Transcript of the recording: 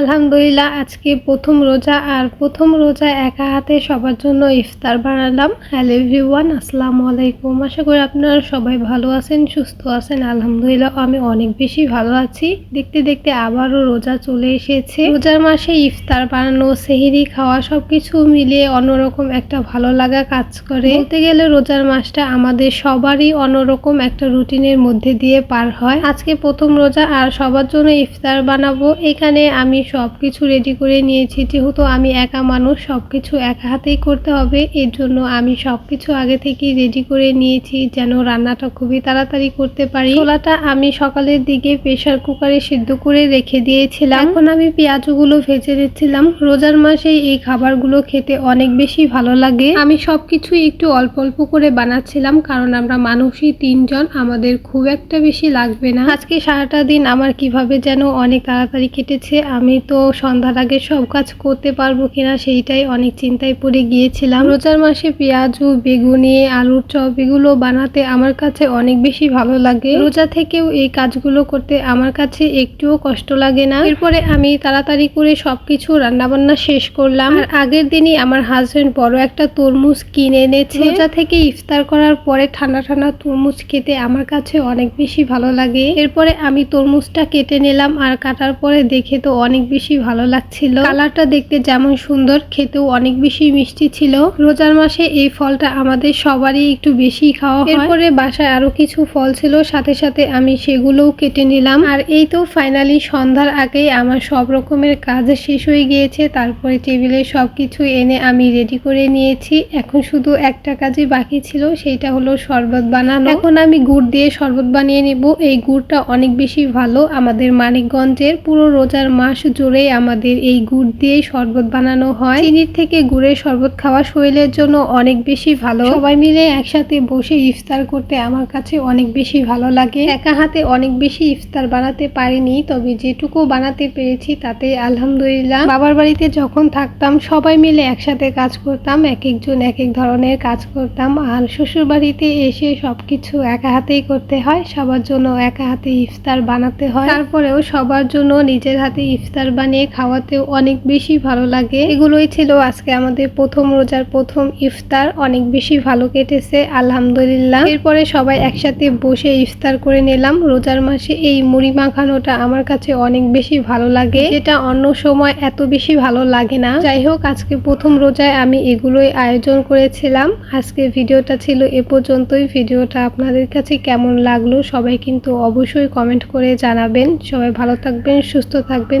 আলহামদুলিল্লাহ, আজকে প্রথম রোজা আর প্রথম রোজা একা হাতে সবার জন্য ইফতার বানালাম। হ্যালো এভরিওয়ান আসসালামু আলাইকুম। আশা করি আপনারা সবাই ভালো আছেন, সুস্থ আছেন। আলহামদুলিল্লাহ, আমি অনেক বেশি ভালো আছি। দেখতে দেখতে আবারও রোজা চলে এসেছে। রোজার মাসে ইফতার বানানো, সেহেরি খাওয়া সবকিছু মিলিয়ে অন্যরকম একটা ভালো লাগা কাজ করে। বলতে গেলে রোজার মাসটা আমাদের সবারই অন্যরকম একটা রুটিনের মধ্যে দিয়ে পার হয়। আজকে প্রথম রোজা আর সবার জন্য ইফতার বানাবো। এখানে আমি সব কিছু রেডি করে নিয়েছি। যেহেতু আমি একা মানুষ সব কিছু একা হাতেই করতে হবে এর জন্য আমি সব কিছু আগে থেকেই রেডি করে নিয়েছি যেন রান্নাটা খুবই তাড়াতাড়ি করতে পারি। ছোলাটা আমি সকালের দিকে প্রেশার কুকারে সিদ্ধ করে রেখে দিয়েছিলাম। এখন আমি পেঁয়াজগুলো ভেজে নিচ্ছিলাম। রোজার মাসে এই খাবারগুলো খেতে অনেক বেশি ভালো লাগে। আমি সবকিছু একটু অল্প অল্প করে বানাচ্ছিলাম, কারণ আমরা মানুষই তিনজন, আমাদের খুব একটা বেশি লাগবে না। আজকে সারাটা দিন আমার কীভাবে যেন অনেক তাড়াতাড়ি কেটেছে, আমি তো সন্ধ্যার আগে সব কাজ করতে পারব কিনা সেইটাই অনেক চিন্তায় পড়ে গিয়েছিলাম। রোজার মাসে পেঁয়াজু, বেগুনি, আলুর চপ এগুলো বানাতে আমার কাছে অনেক বেশি ভালো লাগে। রোজা থেকেও এই কাজগুলো করতে আমার কাছে একটুও কষ্ট লাগে না। এরপরে আমি তাড়াতাড়ি করে সবকিছু রান্নাবান্না শেষ করলাম। আর আগের দিনই আমার হাজবেন্ড বড় একটা তরমুজ কিনে এনেছে। রোজা থেকে ইফতার করার পরে ঠান্ডা ঠান্ডা তরমুজ খেতে আমার কাছে অনেক বেশি ভালো লাগে। এরপরে আমি তরমুজটা কেটে নিলাম। আর কাটার পরে দেখে তো অনেক বেশি ভালো লাগছিল। কালারটা দেখতে যেমন সুন্দর, খেতেও অনেক বেশি মিষ্টি ছিল। রোজার মাসে এই ফলটা আমাদের সবারই একটু বেশি খাওয়া এরপরে বাসায় আরও কিছু ফল ছিল, সাথে সাথে আমি সেগুলোও কেটে নিলাম। আর এই তো ফাইনালি সন্ধ্যার আগেই আমার সব রকমের কাজ শেষ হয়ে গিয়েছে। তারপরে টেবিলে সব কিছু এনে আমি রেডি করে নিয়েছি। এখন শুধু একটা কাজই বাকি ছিল, সেইটা হলো শরবত বানানো। এখন আমি গুড় দিয়ে শরবত বানিয়ে নিব। এই গুড়টা অনেক বেশি ভালো আমাদের মানিকগঞ্জের পুরো রোজার মাস জুড়ে আমাদের এই গুড় দিয়ে শরবত বানানো হয়। চিনির থেকে গুড়ের শরবত খাওয়া শরীরের জন্য অনেক বেশি ভালো। সবাই মিলে একসাথে বসে ইফতার করতে আমার কাছে অনেক বেশি ভালো লাগে। একা হাতে অনেক বেশি ইফতার বানাতে পারিনি, তবে যেটুকু বানাতে পেরেছি তাতে আলহামদুলিল্লাহ। বাবার বাড়িতে যখন থাকতাম, সবাই মিলে একসাথে কাজ করতাম, এক একজন এক এক ধরনের কাজ করতাম। আর শ্বশুর বাড়িতে এসে সবকিছু একা হাতেই করতে হয়, সবার জন্য একা হাতে ইফতার বানাতে হয়। তারপরেও সবার জন্য নিজের হাতে ইফতার বানিয়ে খাওয়াতেও অনেক বেশি ভালো লাগে। এগুলোই ছিল আজকে আমাদের প্রথম রোজার প্রথম ইফতার। অনেক বেশি ভালো কেটেছে, আলহামদুলিল্লাহ। এরপরে সবাই একসাথে বসে ইফতার করে নিলাম। রোজার মাসে এই মুড়ি মাখানোটা আমার কাছে অনেক বেশি ভালো লাগে। যেটা অন্য সময় এত বেশি ভালো লাগে না। যাই হোক, আজকে প্রথম রোজায় আমি এগুলোই আয়োজন করেছিলাম। আজকে ভিডিওটা ছিল এ পর্যন্তই। ভিডিওটা আপনাদের কাছে কেমন লাগল সবাই কিন্তু অবশ্যই কমেন্ট করে জানাবেন। সবাই ভালো থাকবেন, সুস্থ থাকবেন।